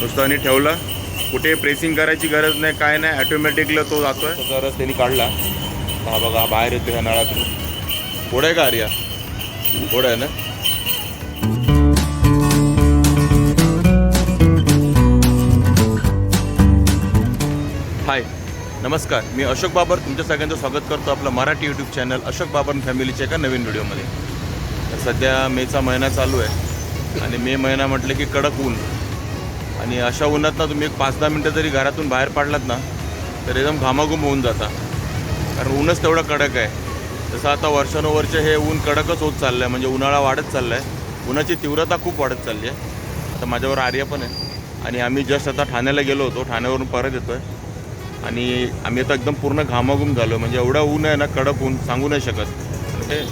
नुसतं ठेवलं. कुठे प्रेसिंग करायची गरज नाही काय नाही ऑटोमॅटिकला तो जातोय. त्याचा रस त्यांनी काढला. हा बघा बाहेर येतो ह्या नळातून. पुढे आहे का आर्या? पुढे आहे ना? हाय नमस्कार. मी अशोक बाबर. तुमच्या सगळ्यांचं स्वागत करतो आपलं मराठी यूट्यूब चॅनल अशोक बाबर फॅमिलीच्या एका नवीन व्हिडिओमध्ये सध्या मेचा महिना चालू आहे. आणि मे महिना म्हटलं की कडक ऊन. आणि अशा उन्हात ना तुम्ही एक पाच दहा मिनटं जरी घरातून बाहेर पाडलात ना तर एकदम घामाघूम होऊन जाता. कारण ऊनच तेवढं कडक आहे. जसं आता वर्षानुवर्ष हे ऊन कडकच होत चाललं आहे म्हणजे उन्हाळा वाढत चालला आहे उन्हाची तीव्रता खूप वाढत चालली आहे आता माझ्यावर आर्य पण आहे. आणि आम्ही जस्ट आता ठाण्याला गेलो होतो ठाण्यावरून परत येतो आहे आणि आम्ही आता एकदम पूर्ण घामाघूम झालो म्हणजे एवढं ऊन आहे ना कडक ऊन सांगू नाही शकत. म्हणजे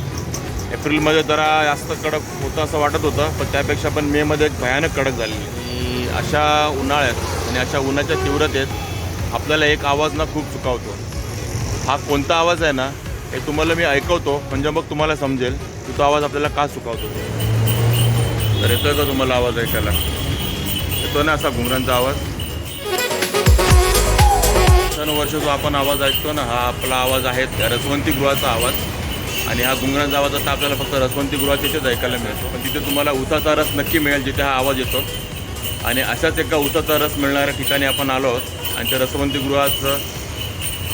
एप्रिलमध्ये जरा जास्त कडक होतं असं वाटत होतं पण त्यापेक्षा पण मेमध्ये एक भयानक कडक झालेली आणि अशा उन्हाळ्यात आणि अशा उन्हाच्या तीव्रतेत आपल्याला एक आवाज ना खूप चुकावतो. हा कोणता आवाज आहे ना हे तुम्हाला मी ऐकवतो म्हणजे मग तुम्हाला समजेल की तो आवाज आपल्याला का चुकावतो. तर येतोय का तुम्हाला आवाज ऐकायला? येतो ना असा घुंगरांचा आवाज? वर्ष जो आपण आवाज ऐकतो ना हा आपला आवाज आहे रसवंतीगृहाचा आवाज. आणि हा घुंगरांचा आवाज आता आपल्याला फक्त रसवंतीगृहात तिथेच ऐकायला मिळतो. पण तिथे तुम्हाला उसाचा रस नक्की मिळेल जिथे हा आवाज येतो. आणि अशाच एका उसाचा रस मिळणाऱ्या ठिकाणी आपण आलो आहोत. आणि त्या रसवंतीगृहाचं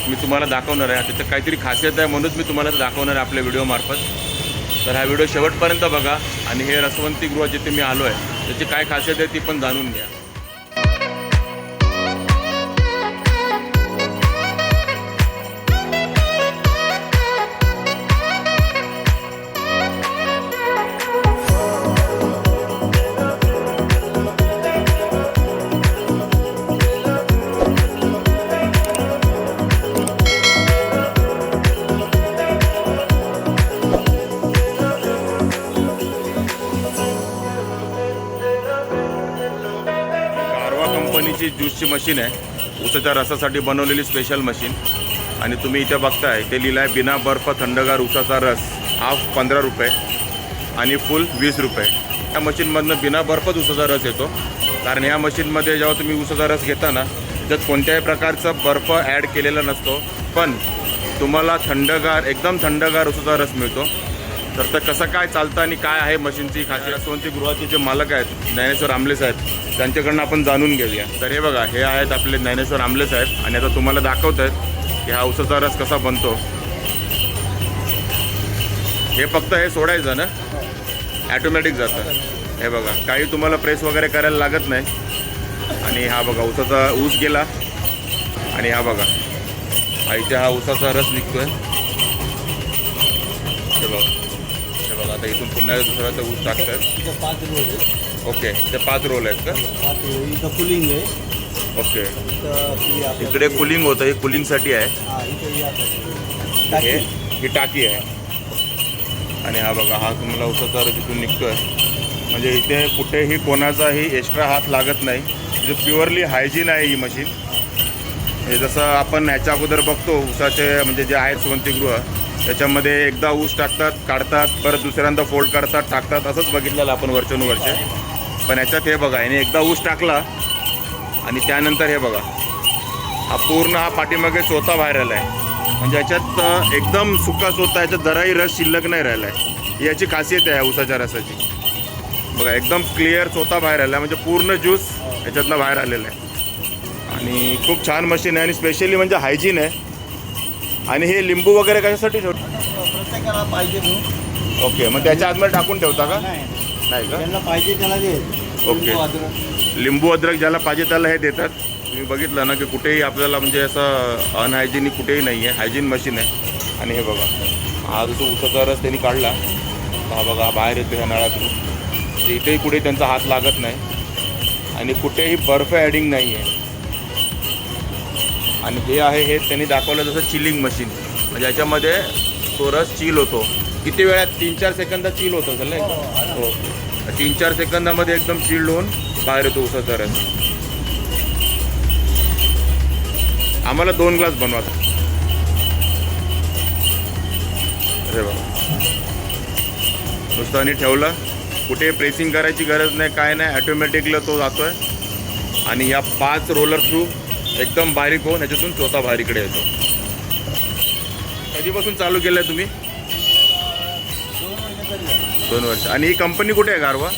मी तुम्हाला दाखवणार आहे. त्याचं काहीतरी खासियत आहे म्हणूनच मी तुम्हाला ते दाखवणार आहे आपल्या व्हिडिओमार्फत तर हा व्हिडिओ शेवटपर्यंत बघा आणि हे रसवंतीगृह जिथे मी आलो आहे त्याची काय खासियत आहे ती पण जाणून घ्या. कंपनीची ज्यूसची मशीन आहे. उसाच्या रसासाठी बनवलेली स्पेशल मशीन आणि तुम्ही इथे बघताय ते लिहिलं आहे बिना बर्फ थंडगार उसाचा रस हाफ पंधरा रुपये आणि फुल वीस रुपये. या मशीनमधनं बिना बर्फच ऊसाचा रस येतो. कारण या मशीनमध्ये जेव्हा तुम्ही उसाचा रस घेता ना त्यात कोणत्याही प्रकारचा बर्फ ॲड केलेला नसतो. पण तुम्हाला थंडगार एकदम थंडगार उसाचा रस मिळतो. तर ते कसं काय चालतं आणि काय आहे मशीनची खासियत? रसवंती गृहाचे जे मालक आहेत ज्ञानेश्वर आमले साहेब त्यांच्याकडनं आपण जाणून घेऊया. तर हे बघा हे आहेत आपले ज्ञानेश्वर आमले साहेब. आणि आता तुम्हाला दाखवत आहेत की हा उसाचा रस कसा बनतो. हे फक्त हे सोडायचं ना? ॲटोमॅटिक जातं. हे बघा काही तुम्हाला प्रेस वगैरे करायला लागत नाही. आणि हा बघा उसाचा ऊस गेला. आणि हा बघा आईच्या हा उसाचा रस निघतोय. हे बघा हे बघा आता इथून पुन्हा दुसऱ्याचा ऊस टाकतात आहे ओके ते पाच रोल आहेत का? पाच इथं कुलिंग आहे. ओके. इथं आपली आपल्या- इकडे कुलिंग होतं हे कुलिंगसाठी आहे. हा इथं हे टाकी. ही टाकी आहे. आणि हा बघा हा तुम्हाला उसाचा इथून निघतोय. म्हणजे इथे कुठेही कोणाचाही एक्स्ट्रा हात लागत नाही. म्हणजे प्युअरली हायजीन आहे ही मशीन हे जसं आपण ह्याच्या अगोदर बघतो ऊसाचे म्हणजे जे आहेत सुवंतीगृह त्याच्यामध्ये एकदा ऊस टाकतात काढतात परत दुसऱ्यांदा फोल्ड करतात टाकतात असंच बघितलेलं आपण वर्षानुवर्षे पण ह्याच्यात हे बघा याने एकदा ऊस टाकला आणि त्यानंतर हे बघा हा पूर्ण हा पाठीमागे चोथा बाहेर आला आहे. म्हणजे याच्यात एकदम सुका चोथा याच्यात जराही रस शिल्लक नाही राहिला आहे. याची खासियत आहे उसाच्या रसाची. बघा एकदम क्लिअर चोथा बाहेर आला म्हणजे पूर्ण ज्यूस याच्यातनं बाहेर आलेला आहे. आणि खूप छान मशीन आहे आणि स्पेशली म्हणजे हायजीन आहे. आणि हे लिंबू वगैरे कशासाठी ठेवतो प्रत्येकाला पाहिजे ओके मग त्याच्या आतमध्ये टाकून ठेवता का? नाही का? ज्यांना पाहिजे त्याला दे. ओके. लिंबू, अद्रक. लिंबू अद्रक ज्याला पाहिजे त्याला हे देतात. तुम्ही बघितलं ना की कुठेही आपल्याला म्हणजे असं अनहायजेनिक कुठेही नाही आहे हायजीन मशीन आहे. आणि हे बघा. हा जो उसाचा रस त्यांनी काढला. हा बघा हा बाहेर येतो ह्या नळातून. तर इथेही कुठे त्यांचा हात लागत नाही. आणि कुठेही बर्फ ॲडिंग नाही आहे आणि हे आहे हे त्यांनी दाखवलं जसं चिलिंग मशीन म्हणजे याच्यामध्ये तो रस चिल होतो. किती वेळात? तीन चार सेकंदात चिल होतं असेल नाही का? हो. तीन चार सेकंदामध्ये एकदम चिल्ड होऊन बाहेर येतो उसाचा रस आम्हाला दोन ग्लास बनवा अरे बाबा नुसतं आणि ठेवलं. कुठे प्रेसिंग करायची गरज नाही काय नाही ॲटोमॅटिकला तो जातोय. आणि या पाच रोलर थ्रू एकदम बारीक होऊन याच्यातून चौथा बारीकडे येतो. कधीपासून चालू केलं आहे तुम्ही? दोन वर्ष. आणि ही कंपनी कुठे आहे गारवा.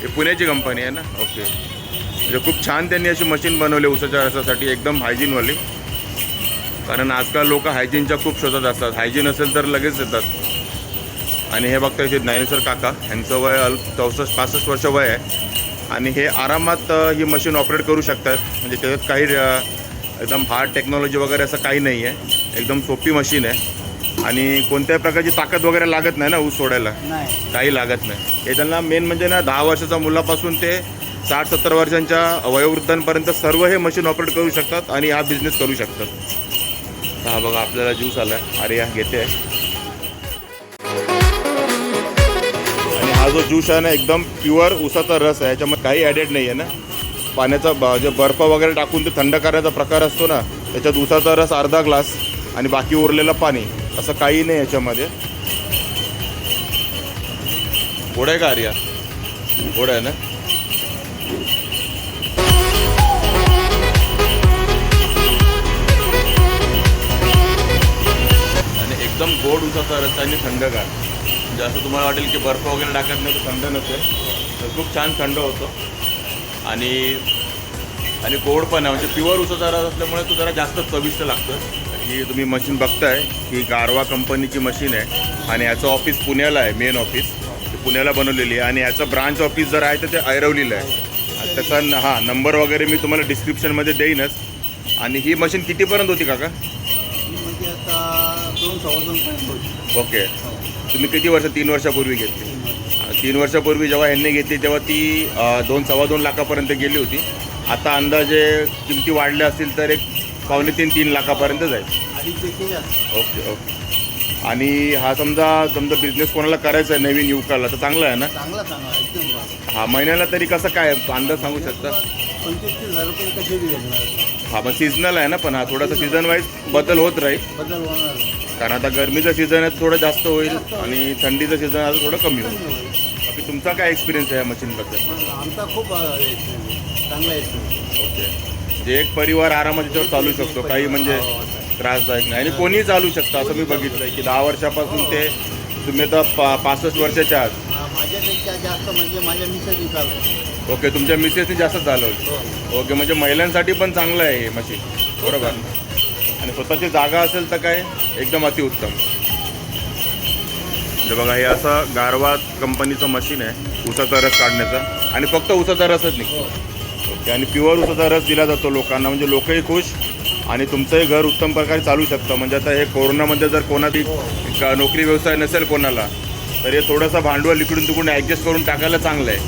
ही पुण्याची कंपनी आहे ना? ओके म्हणजे खूप छान त्यांनी अशी मशीन बनवली उसाच्या रसासाठी एकदम हायजीनवाली कारण आजकाल लोक हायजीनच्या खूप शोधत असतात. हायजीन असेल तर लगेच येतात. आणि हे बघता इथे ज्ञानेश्वर काका यांचं वय अल चौसष्ट पासष्ट वर्ष वय आहे. आणि हे आरामात ही मशीन ऑपरेट करू शकतात. म्हणजे त्याच्यात काही एकदम हार्ड टेक्नॉलॉजी वगैरे असं काही नाही आहे एकदम सोपी मशीन आहे. आणि कोणत्याही प्रकारची ताकद वगैरे लागत नाही ना ऊस सोडायला? नाही. काही लागत नाही. हे त्यांना मेन म्हणजे ना दहा वर्षाच्या मुलापासून ते साठ सत्तर वर्षांच्या वयोवृद्धांपर्यंत सर्व हे मशीन ऑपरेट करू शकतात आणि हा बिझनेस करू शकतात. तर हा बघा आपल्याला ज्यूस आला आहे अरे या घेते. आणि हा जो ज्यूस आहे ना एकदम प्युअर उसाचा रस आहे. याच्यामध्ये काही ॲडेड नाही आहे ना. पाण्याचा ब- जे बर्फ वगैरे टाकून ते थंड करायचा प्रकार असतो ना त्याच्यात उसाचा रस अर्धा ग्लास आणि बाकी उरलेलं पाणी. असं काही नाही याच्यामध्ये. गोड आहे का आर्या? गोड आहे ना? आणि एकदम गोड उसाचा रस आणि थंडगार म्हणजे असं तुम्हाला वाटेल की बर्फ वगैरे टाकत नाही तर थंड नसेल. तर खूप छान थंड होतो. आणि आणि गोड पण आहे. म्हणजे प्युअर उसाचा रस असल्यामुळे तो जरा जास्त चविष्ट लागतं ही तुम्ही मशीन बघताय ही गारवा कंपनीची मशीन आहे आणि याचं ऑफिस पुण्याला आहे मेन ऑफिस ती पुण्याला बनवलेली आहे आणि याचं ब्रांच ऑफिस जर आहे तर ते ऐरवलीला आहे. आणि त्याचा न- हां नंबर वगैरे मी तुम्हाला डिस्क्रिप्शनमध्ये देईनच. आणि ही मशीन कितीपर्यंत होती काका? ओके. हो. तुम्ही किती वर्ष तीन वर्षापूर्वी घेतली? तीन वर्षापूर्वी जेव्हा ह्यांनी घेतली तेव्हा ती दोन सव्वा दोन लाखापर्यंत गेली होती. आता अंदाजे किमती वाढल्या असतील तर एक पावणे तीन तीन लाखापर्यंत जाईल. Okay okay. आणि हा समजा समजा बिझनेस कोणाला करायचा आहे नवीन युवकाला तर चांगला आहे ना? चांगला. हा महिन्याला तरी कसं काय अंदाज सांगू शकता? हा मग सीझनल आहे ना पण हा थोडासा सीझन वाईज बदल होत राहील. बदल कारण आता गरमीचं सीझन आहे थोडं जास्त होईल आणि थंडीचं सीझन आहे थोडं कमी होईल. बाकी तुमचा काय एक्सपिरियन्स आहे या मशीनबद्दल आमचा खूप. चांगला एक्सपिरियन्स ओके. म्हणजे एक परिवार आरामात याच्यावर चालू शकतो. काही म्हणजे त्रासदायक नाही. आणि कोणीही चालू शकतं असं मी बघितलं की दहा वर्षापासून ते तुम्ही आता पा पासष्ट वर्षाच्या आत. माझ्यापेक्षा जास्त म्हणजे माझ्या मिसेसनी चालू ओके तुमच्या मिसेसनी जास्त चालवलं हो. ओके म्हणजे महिलांसाठी पण चांगलं आहे हे मशीन. बरोबर? आणि स्वतःची जागा असेल तर काय? एकदम अतिउत्तम म्हणजे बघा हे असं गारवा कंपनीचं मशीन आहे उसाचा रस काढण्याचा. आणि फक्त उसाचा रसच निघतो. ओके आणि प्युअर उसाचा रस दिला जातो लोकांना म्हणजे लोकही खुश आणि तुमचंही घर उत्तम प्रकारे चालू शकतं. म्हणजे आता हे कोरोनामध्ये जर कोणाची का- नोकरी व्यवसाय नसेल कोणाला तर हे थोडंसं भांडवल इकडून तिकडून ॲडजस्ट करून टाकायला चांगलं आहे.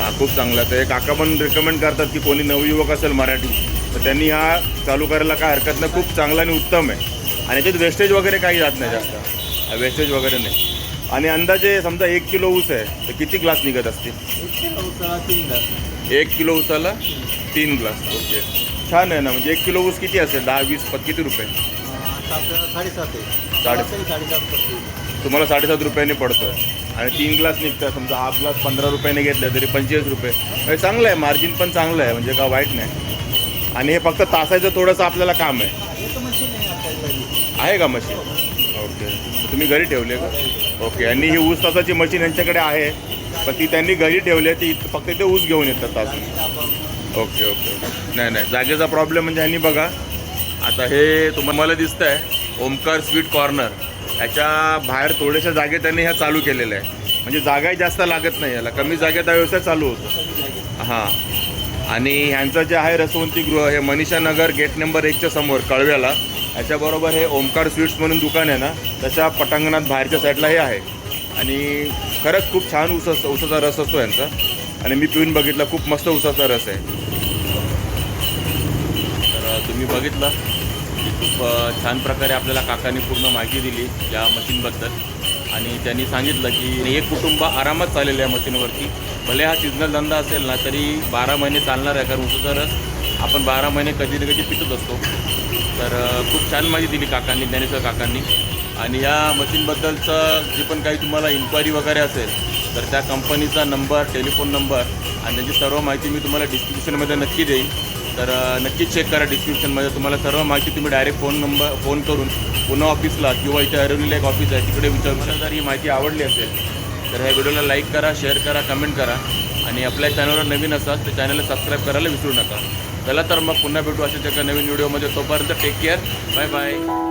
हां खूप चांगलं आहे. तर हे काका पण रिकमेंड करतात की कोणी नवयुवक असेल मराठी तर त्यांनी हा चालू करायला काय हरकत नाही. खूप चांगला आणि उत्तम आहे. आणि याच्यात वेस्टेज वगैरे काही जात नाही जास्त. वेस्टेज वगैरे नाही. आणि अंदाजे समजा एक किलो ऊस आहे तर किती ग्लास निघत असतील? एक किलो ऊसाला तीन ग्लास ओके छान आहे ना म्हणजे एक किलो ऊस किती असेल? दहा वीस प- किती रुपये? साडेसात साडे- तुम्हाला साडेसात रुपयाने पडतोय. आणि तीन ग्लास निघतात समजा हाफ ग्लास पंधरा रुपयाने घेतले तरी पंचेचाळीस रुपये. म्हणजे चांगलं आहे मार्जिन पण चांगलं आहे म्हणजे का वाईट नाही. आणि हे फक्त तासायचं थोडंसं आपल्याला काम आहे. हे आहे का मशीन ओके तुम्ही घरी ठेवले का? ओके आणि ही ऊस तासाची मशीन यांच्याकडे आहे. पण ती त्यांनी घरी ठेवली आहे ती फक्त इथे ऊस घेऊन येतात तास. ओके ओके नाही नाही जागेचा प्रॉब्लेम म्हणजे ह्यांनी बघा. आता हे तुम्हाला दिसतं आहे ओमकार स्वीट कॉर्नर. ह्याच्या बाहेर थोड्याशा जागे त्यांनी ह्या चालू केलेल्या आहे म्हणजे जागाही जास्त लागत नाही याला कमी जागेत हा व्यवसाय चालू होतो. हां. आणि ह्यांचं जे आहे रसवंती गृह हे मनीषा नगर गेट नंबर एकच्या समोर कळव्याला. याच्याबरोबर हे ओमकार स्वीट्स म्हणून दुकान आहे ना त्याच्या पटांगणात बाहेरच्या साईडला हे आहे. आणि खरंच खूप छान ऊस असतो ऊसाचा रस असतो यांचा. आणि मी पिऊन बघितला खूप मस्त ऊसाचा रस आहे. तर तुम्ही बघितलं की खूप छान प्रकारे आपल्याला काकांनी पूर्ण माहिती दिली या मशीनबद्दल आणि त्यांनी सांगितलं की एक कुटुंब आरामात चाललेलं आहे मशीनवरती भले हा सिजनल धंदा असेल ना तरी बारा महिने चालणार आहे कारण ऊसाचा रस आपण बारा महिने कधी ना कधी पितच असतो. तर खूप छान माहिती दिली काकांनी ज्ञानेश्वर काकांनी. आणि या मशीनबद्दलचं जे पण काही तुम्हाला इन्क्वायरी वगैरे असेल तर त्या कंपनीचा नंबर टेलिफोन नंबर आणि त्यांची सर्व माहिती मी तुम्हाला डिस्क्रिप्शनमध्ये नक्की देईन. तर नक्की चेक करा डिस्क्रिप्शनमध्ये तुम्हाला सर्व माहिती तुम्ही डायरेक्ट फोन नंबर फोन करून पुन्हा ऑफिसला किंवा इथे अरवलीला एक ऑफिस आहे तिकडे विचारू शकता. जर ही माहिती आवडली असेल तर ह्या व्हिडिओला लाईक करा शेअर करा कमेंट करा. आणि आपल्या चॅनलवर नवीन असाल तर चॅनलला सबस्क्राईब करायला विसरू नका. चला तर मग पुन्हा भेटू अशाच एका नवीन व्हिडिओमध्ये. तोपर्यंत टेक केअर बाय बाय